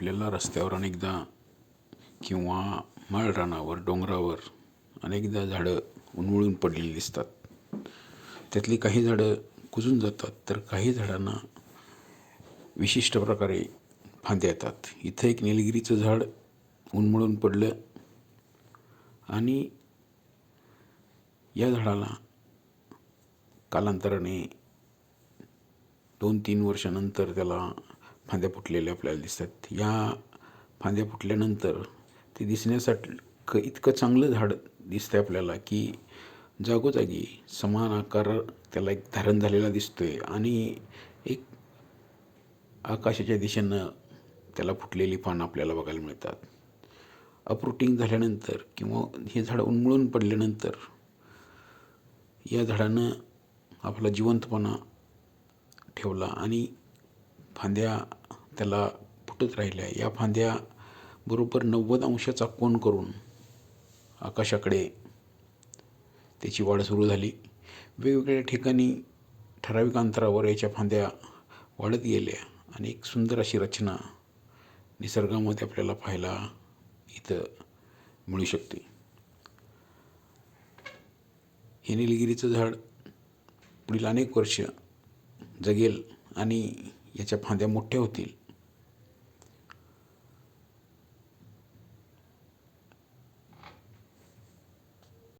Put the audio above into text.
आपल्याला रस्त्यावर अनेकदा किंवा माळरानावर डोंगरावर अनेकदा झाडं उन्मळून पडलेली दिसतात. त्यातली काही झाडं कुजून जातात तर काही झाडांना विशिष्ट प्रकारे फांद्या येतात. इथं एक निलगिरीचं झाड उन्मळून पडलं आणि या झाडाला कालांतराने दोन तीन वर्षानंतर त्याला फांद्या फुटलेल्या आपल्याला दिसतात. या फांद्या फुटल्यानंतर ते दिसण्यासाठी क इतकं चांगलं झाड दिसतं आपल्याला की जागोजागी समान आकार त्याला एक धारण झालेला दिसतो आहे आणि एक आकाशाच्या दिशेनं त्याला फुटलेली पानं आपल्याला बघायला मिळतात. अप्रुटिंग झाल्यानंतर किंवा हे झाड उन्मळून पडल्यानंतर या झाडानं आपला जिवंतपणा ठेवला आणि फांद्या त्याला फुटत राहिल्या. या फांद्या बरोबर नव्वद अंशाचा कोन करून आकाशाकडे त्याची वाढ सुरू झाली. वेगवेगळ्या ठिकाणी ठराविक अंतरावर याच्या फांद्या वाढत गेल्या आणि एक सुंदर अशी रचना निसर्गामध्ये आपल्याला पाहायला इथं मिळू शकते. हे निलगिरीचं झाड पुढील अनेक वर्ष जगेल आणि याच्या फांद्या मोठ्या होतील.